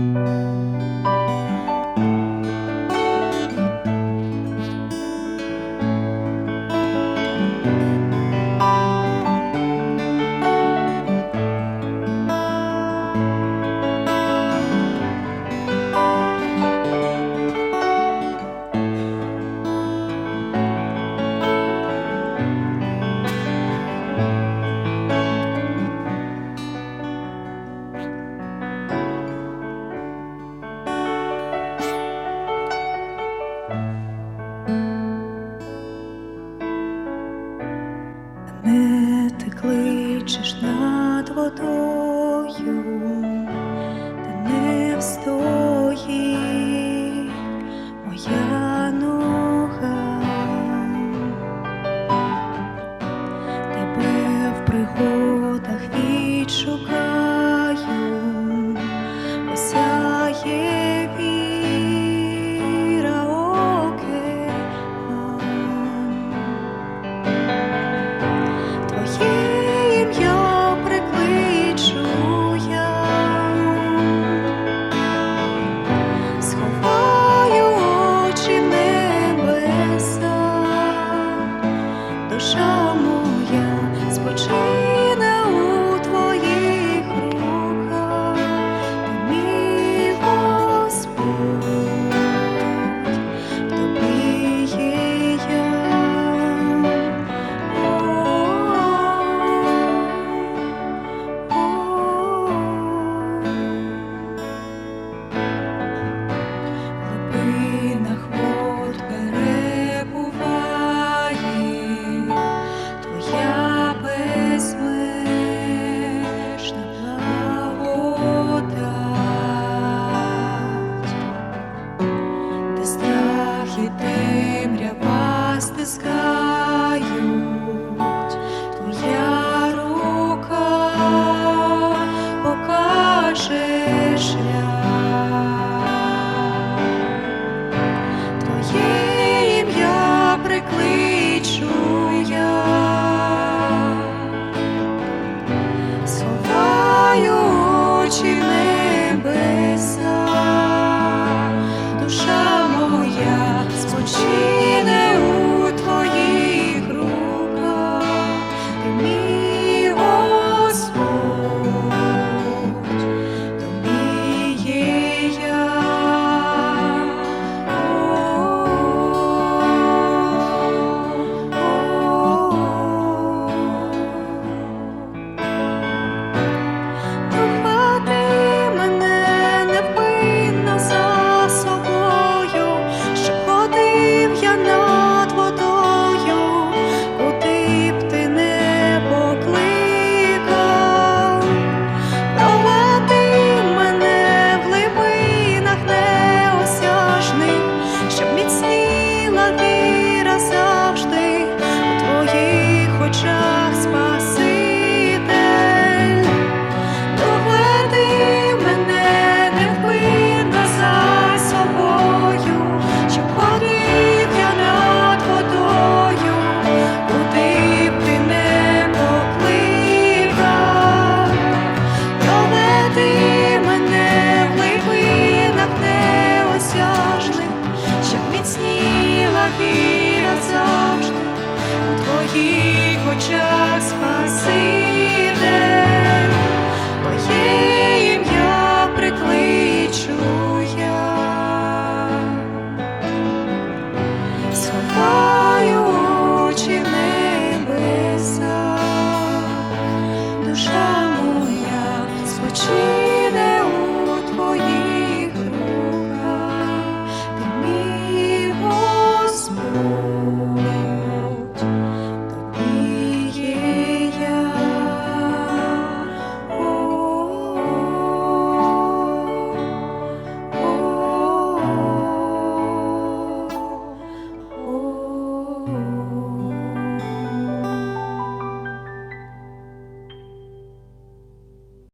Не водою, та не встоїть і темрява стискають, віра завжди у твоїх очах спасибі.